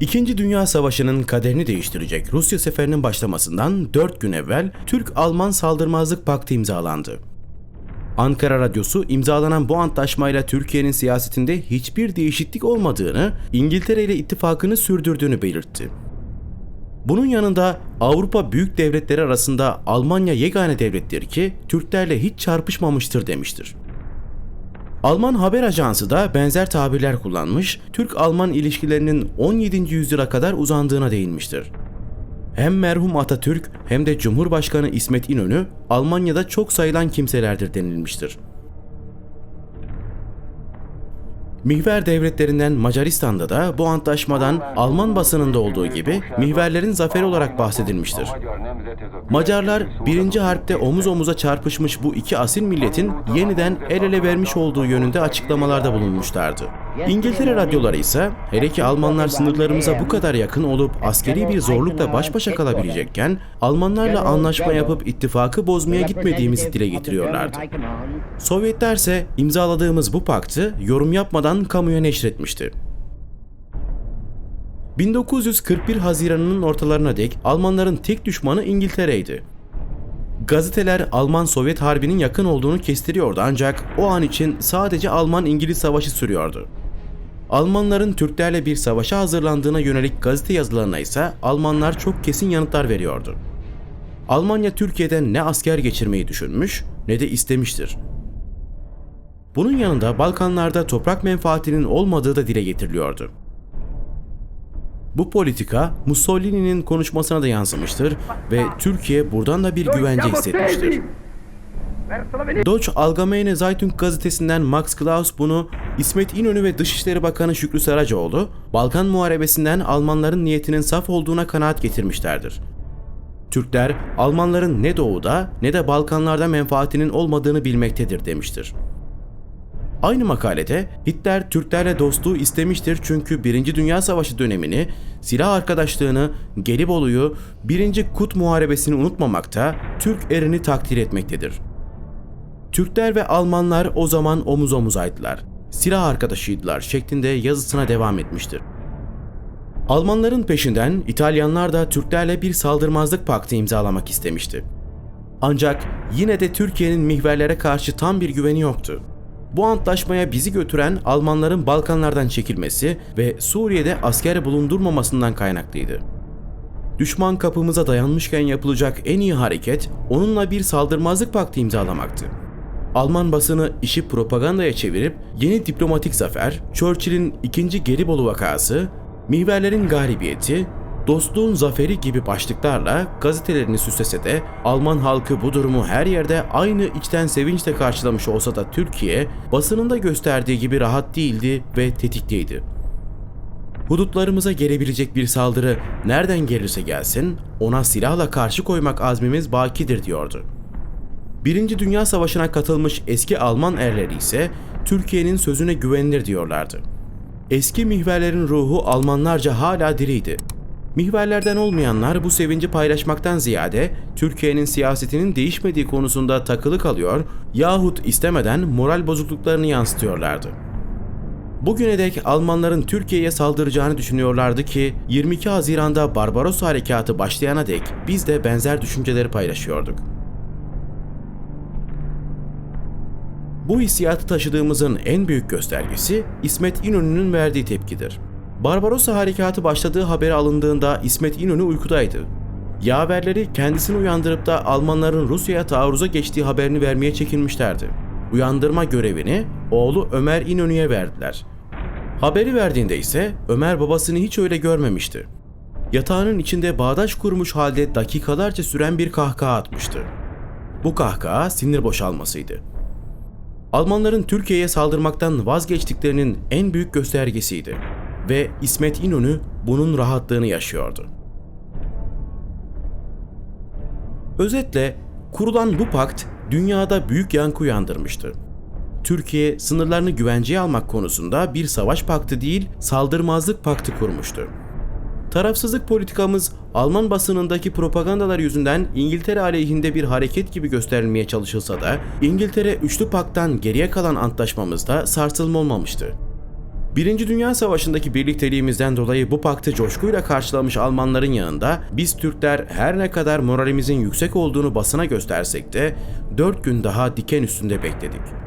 İkinci Dünya Savaşı'nın kaderini değiştirecek Rusya seferinin başlamasından 4 gün evvel Türk-Alman Saldırmazlık Paktı imzalandı. Ankara Radyosu imzalanan bu antlaşmayla Türkiye'nin siyasetinde hiçbir değişiklik olmadığını, İngiltere ile ittifakını sürdürdüğünü belirtti. Bunun yanında Avrupa büyük devletleri arasında Almanya yegane devlettir ki Türklerle hiç çarpışmamıştır demiştir. Alman haber ajansı da benzer tabirler kullanmış, Türk-Alman ilişkilerinin 17. yüzyıla kadar uzandığına değinmiştir. Hem merhum Atatürk hem de Cumhurbaşkanı İsmet İnönü Almanya'da çok sayılan kimselerdir denilmiştir. Mihver devletlerinden Macaristan'da da bu antlaşmadan Alman basınında olduğu gibi mihverlerin zaferi olarak bahsedilmiştir. Macarlar birinci harpte omuz omuza çarpışmış bu iki asil milletin yeniden el ele vermiş olduğu yönünde açıklamalarda bulunmuşlardı. İngiltere radyoları ise hele ki Almanlar sınırlarımıza bu kadar yakın olup askeri bir zorlukla baş başa kalabilecekken Almanlarla anlaşma yapıp ittifakı bozmaya gitmediğimizi dile getiriyorlardı. Sovyetler ise imzaladığımız bu paktı yorum yapmadan kamuya neşretmişti. 1941 Haziran'ının ortalarına dek Almanların tek düşmanı İngiltere'ydi. Gazeteler Alman-Sovyet harbinin yakın olduğunu kestiriyordu ancak o an için sadece Alman-İngiliz savaşı sürüyordu. Almanların Türklerle bir savaşa hazırlandığına yönelik gazete yazılarına ise Almanlar çok kesin yanıtlar veriyordu. Almanya Türkiye'den ne asker geçirmeyi düşünmüş ne de istemiştir. Bunun yanında Balkanlarda toprak menfaatinin olmadığı da dile getiriliyordu. Bu politika Mussolini'nin konuşmasına da yansımıştır ve Türkiye buradan da bir güvence hissetmiştir. Deutsche Allgemeine Zeitung gazetesinden Max Klaus bunu İsmet İnönü ve Dışişleri Bakanı Şükrü Saracoğlu, Balkan Muharebesi'nden Almanların niyetinin saf olduğuna kanaat getirmişlerdir. Türkler, Almanların ne doğuda ne de Balkanlarda menfaatinin olmadığını bilmektedir demiştir. Aynı makalede Hitler Türklerle dostluğu istemiştir çünkü 1. Dünya Savaşı dönemini, silah arkadaşlığını, Gelibolu'yu, 1. Kut Muharebesi'ni unutmamakta, Türk erini takdir etmektedir. Türkler ve Almanlar o zaman omuz omuzaydılar. Silah arkadaşıydılar şeklinde yazısına devam etmiştir. Almanların peşinden İtalyanlar da Türklerle bir saldırmazlık paktı imzalamak istemişti. Ancak yine de Türkiye'nin mihverlere karşı tam bir güveni yoktu. Bu antlaşmaya bizi götüren Almanların Balkanlardan çekilmesi ve Suriye'de asker bulundurmamasından kaynaklıydı. Düşman kapımıza dayanmışken yapılacak en iyi hareket onunla bir saldırmazlık paktı imzalamaktı. Alman basını işi propagandaya çevirip yeni diplomatik zafer, Churchill'in ikinci Gelibolu vakası, mihverlerin galibiyeti, dostluğun zaferi gibi başlıklarla gazetelerini süslese de Alman halkı bu durumu her yerde aynı içten sevinçle karşılamış olsa da Türkiye basınında gösterdiği gibi rahat değildi ve tetikteydi. Hudutlarımıza gelebilecek bir saldırı nereden gelirse gelsin ona silahla karşı koymak azmimiz bakidir diyordu. Birinci Dünya Savaşı'na katılmış eski Alman erleri ise Türkiye'nin sözüne güvenilir diyorlardı. Eski mihverlerin ruhu Almanlarca hala diriydi. Mihverlerden olmayanlar bu sevinci paylaşmaktan ziyade Türkiye'nin siyasetinin değişmediği konusunda takılı kalıyor yahut istemeden moral bozukluklarını yansıtıyorlardı. Bugüne dek Almanların Türkiye'ye saldıracağını düşünüyorlardı ki 22 Haziran'da Barbaros Harekatı başlayana dek biz de benzer düşünceleri paylaşıyorduk. Bu hissiyatı taşıdığımızın en büyük göstergesi İsmet İnönü'nün verdiği tepkidir. Barbarossa harekatı başladığı haberi alındığında İsmet İnönü uykudaydı. Yaverleri kendisini uyandırıp da Almanların Rusya'ya taarruza geçtiği haberini vermeye çekinmişlerdi. Uyandırma görevini oğlu Ömer İnönü'ye verdiler. Haberi verdiğinde ise Ömer babasını hiç öyle görmemişti. Yatağının içinde bağdaş kurmuş halde dakikalarca süren bir kahkaha atmıştı. Bu kahkaha sinir boşalmasıydı. Almanların Türkiye'ye saldırmaktan vazgeçtiklerinin en büyük göstergesiydi ve İsmet İnönü bunun rahatlığını yaşıyordu. Özetle kurulan bu pakt dünyada büyük yankı uyandırmıştı. Türkiye sınırlarını güvenceye almak konusunda bir savaş paktı değil, saldırmazlık paktı kurmuştu. Tarafsızlık politikamız Alman basınındaki propagandalar yüzünden İngiltere aleyhinde bir hareket gibi gösterilmeye çalışılsa da İngiltere üçlü paktan geriye kalan antlaşmamızda sarsılma olmamıştı. Birinci Dünya Savaşı'ndaki birlikteliğimizden dolayı bu paktı coşkuyla karşılamış Almanların yanında biz Türkler her ne kadar moralimizin yüksek olduğunu basına göstersek de 4 gün daha diken üstünde bekledik.